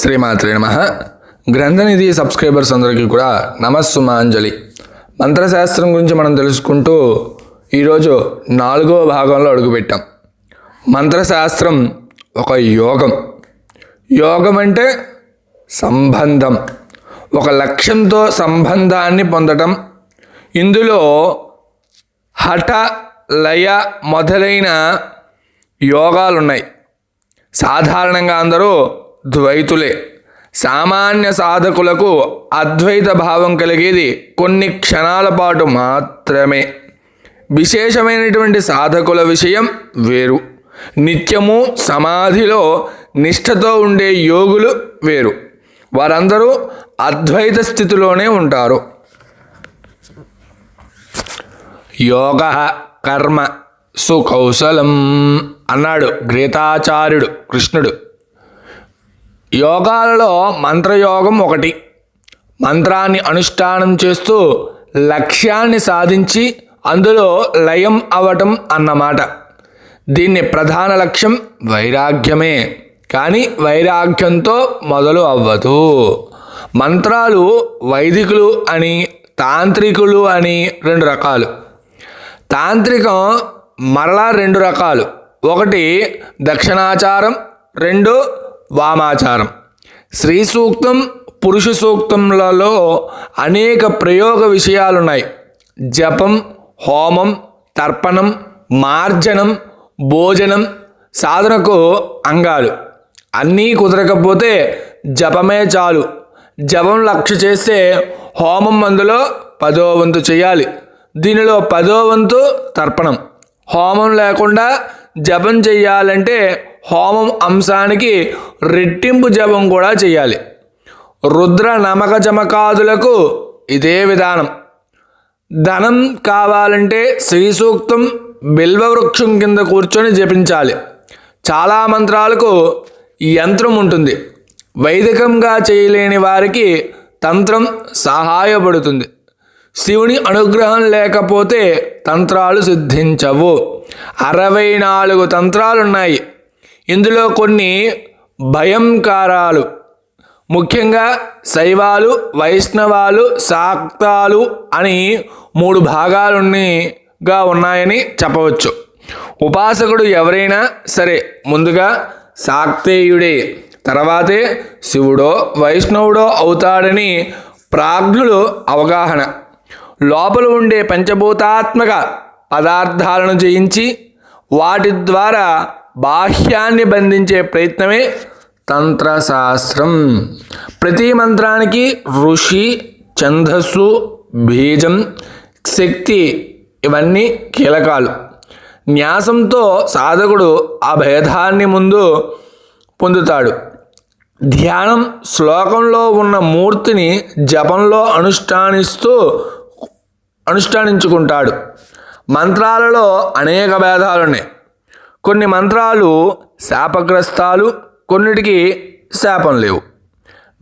శ్రీమాత్రే నమ. గ్రంథనిధి సబ్స్క్రైబర్స్ అందరికీ కూడా నమస్సుమాంజలి. మంత్రశాస్త్రం గురించి మనం తెలుసుకుంటూ ఈరోజు నాలుగవ భాగంలో అడుగుపెట్టాం. మంత్రశాస్త్రం ఒక యోగం. యోగం అంటే సంబంధం. ఒక లక్ష్యంతో సంబంధాన్ని పొందటం. ఇందులో హఠ లయ మొదలైన యోగాలు ఉన్నాయి సాధారణంగా అందరూ ద్వైతులే. సామాన్య సాధకులకు అద్వైత భావం కలిగేది కొన్ని క్షణాల పాటు మాత్రమే. విశేషమైనటువంటి సాధకుల విషయం వేరు. నిత్యము సమాధిలో నిష్ఠతో ఉండే యోగులు వేరు. వారందరూ అద్వైత స్థితిలోనే ఉంటారు. యోగ కర్మ సుకౌశలం అన్నాడు గీతాచార్యుడు కృష్ణుడు. యోగాలలో మంత్రయోగం ఒకటి. మంత్రాన్ని అనుష్ఠానం చేస్తూ లక్ష్యాన్ని సాధించి అందులో లయం అవటం అన్నమాట. దీన్ని ప్రధాన లక్ష్యం వైరాగ్యమే. కానీ వైరాగ్యంతో మొదలు అవ్వదు. మంత్రాలు వైదికులు అని తాంత్రికులు అని రెండు రకాలు. తాంత్రికం మరలా రెండు రకాలు. ఒకటి దక్షిణాచారం రెండు వామాచారం. శ్రీ సూక్తం పురుష సూక్తంలలో అనేక ప్రయోగ విషయాలున్నాయి. జపం హోమం తర్పణం మార్జనం భోజనం సాధనకు అంగాలు. అన్నీ కుదరకపోతే జపమే చాలు. జపం లక్ష్య చేస్తే హోమం అందులో పదో వంతు చేయాలి. దీనిలో పదో వంతు తర్పణం. హోమం లేకుండా జపం చేయాలంటే హోమం అంశానికి రెట్టింపు జపం కూడా చేయాలి. రుద్ర నమక చమకాదులకు ఇదే విధానం. ధనం కావాలంటే శ్రీ సూక్తం బిల్వవృక్షం కింద కూర్చొని జపించాలి. చాలా మంత్రాలకు యంత్రం ఉంటుంది. వైదికంగా చేయలేని వారికి తంత్రం సహాయపడుతుంది. శివుని అనుగ్రహం లేకపోతే తంత్రాలు సిద్ధించవు. అరవై నాలుగు తంత్రాలున్నాయి. ఇందులో కొన్ని భయంకారాలు. ముఖ్యంగా శైవాలు వైష్ణవాలు శాక్తాలు అని మూడు భాగాలుగా ఉన్నాయని చెప్పవచ్చు. ఉపాసకుడు ఎవరైనా సరే ముందుగా శాక్తేయుడే తర్వాతే శివుడో వైష్ణవుడో అవుతాడని ప్రాజ్ఞులు అవగాహన. లోపల ఉండే పంచభూతాత్మక పదార్థాలను జయించి వాటి ద్వారా బాహ్యాన్ని బంధించే ప్రయత్నమే తంత్రశాస్త్రం. ప్రతి మంత్రానికి ఋషి ఛందస్సు బీజం శక్తి ఇవన్నీ కీలకాలు. న్యాసంతో సాధకుడు ఆ భేదాన్ని ముందు పొందుతాడు. ధ్యానం శ్లోకంలో ఉన్న మూర్తిని జపంలో అనుష్ఠానిస్తూ అనుష్ఠానించుకుంటాడు. మంత్రాలలో అనేక భేదాలు ఉన్నాయి కొన్ని మంత్రాలు శాపగ్రస్తాలు కొన్నిటికి శాపం లేవు.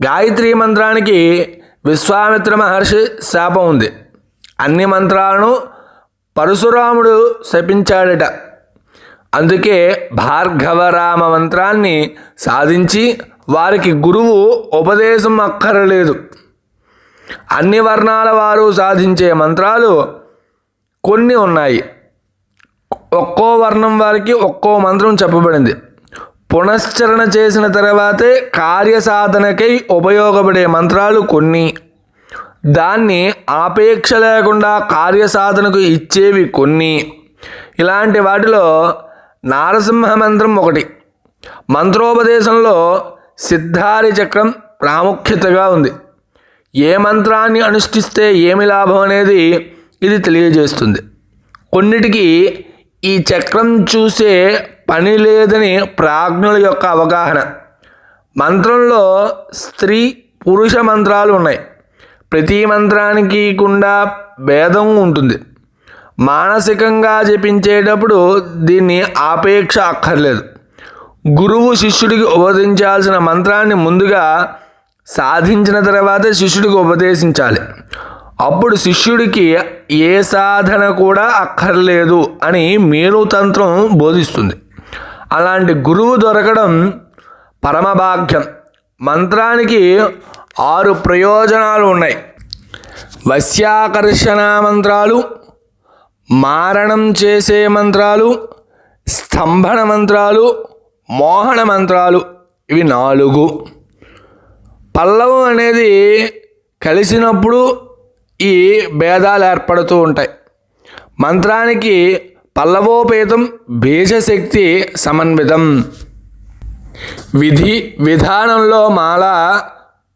గాయత్రి మంత్రానికి విశ్వామిత్ర మహర్షి శాపం ఉంది. అన్ని మంత్రాలను పరశురాముడు శపించాడట. అందుకే భార్గవరామ మంత్రాన్ని సాధించి వారికి గురువు ఉపదేశం అక్కరలేదు. అన్ని వర్ణాల వారు సాధించే మంత్రాలు కొన్ని ఉన్నాయి. ఒక్కో వర్ణం వారికి ఒక్కో మంత్రం చెప్పబడింది. పునశ్చరణ చేసిన తర్వాతే కార్యసాధనకై ఉపయోగపడే మంత్రాలు కొన్ని. దాన్ని ఆపేక్ష లేకుండా కార్యసాధనకు ఇచ్చేవి కొన్ని. ఇలాంటి వాటిలో నారసింహ మంత్రం ఒకటి. మంత్రోపదేశంలో సిద్ధారి చక్రం ప్రాముఖ్యతగా ఉంది. ఏ మంత్రాన్ని అనుష్ఠిస్తే ఏమి లాభం అనేది ఇది తెలియజేస్తుంది. కొన్నిటికి ఈ చక్రం చూసే పని లేదని ప్రాజ్ఞుల యొక్క అవగాహన. మంత్రంలో స్త్రీ పురుష మంత్రాలు ఉన్నాయి. ప్రతి మంత్రానికి కూడా భేదం ఉంటుంది. మానసికంగా జపించేటప్పుడు దీన్ని ఆపేక్ష అక్కర్లేదు. గురువు శిష్యుడికి ఉపదేశించాల్సిన మంత్రాన్ని ముందుగా సాధించిన తర్వాత శిష్యుడికి ఉపదేశించాలి. అప్పుడు శిష్యుడికి ఏ సాధన కూడా అక్కర్లేదు అని మేలు తంత్రం బోధిస్తుంది. అలాంటి గురువు దొరకడం పరమభాగ్యం. మంత్రానికి ఆరు ప్రయోజనాలు ఉన్నాయి. వశ్యాకర్షణ మంత్రాలు మారణం చేసే మంత్రాలు స్తంభన మంత్రాలు మోహన మంత్రాలు ఇవి నాలుగు. పల్లవం అనేది కలిసినప్పుడు ఈ భేదాలు ఏర్పడుతూ ఉంటాయి. మంత్రానికి పల్లవోపేతం బీజశక్తి సమన్వితం. విధి విధానంలో మాల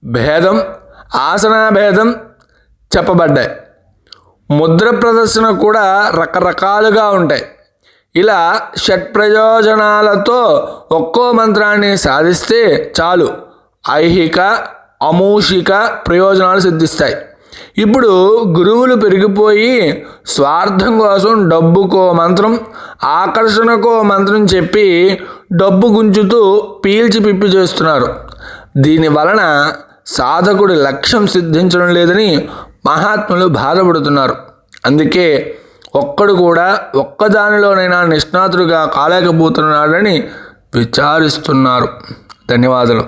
భేదం ఆసనాభేదం చెప్పబడ్డాయి. ముద్ర ప్రదర్శన కూడా రకరకాలుగా ఉంటాయి. ఇలా షట్ ప్రయోజనాలతో ఒక్కో మంత్రాన్ని సాధిస్తే చాలు. ఐహిక అమూషిక ప్రయోజనాలు సిద్ధిస్తాయి. ఇప్పుడు గురువులు పెరిగిపోయి స్వార్థం కోసం డబ్బుకో మంత్రం ఆకర్షణకో మంత్రం చెప్పి డబ్బు గుంజుతూ పీల్చి పిప్పి చేస్తున్నారు. దీని వలన సాధకుడి లక్ష్యం సిద్ధించడం లేదని మహాత్ములు బాధపడుతున్నారు. అందుకే ఒక్కడు కూడా ఒక్కదానిలోనైనా నిష్ణాతుడిగా కాలేకపోతున్నాడని విచారిస్తున్నారు. ధన్యవాదాలు.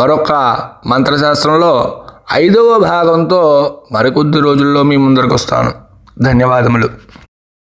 మరొక మంత్రశాస్త్రంలో ఐదవ భాగంతో మరికొద్ది రోజుల్లో మీ ముందరకు వస్తాను ధన్యవాదములు.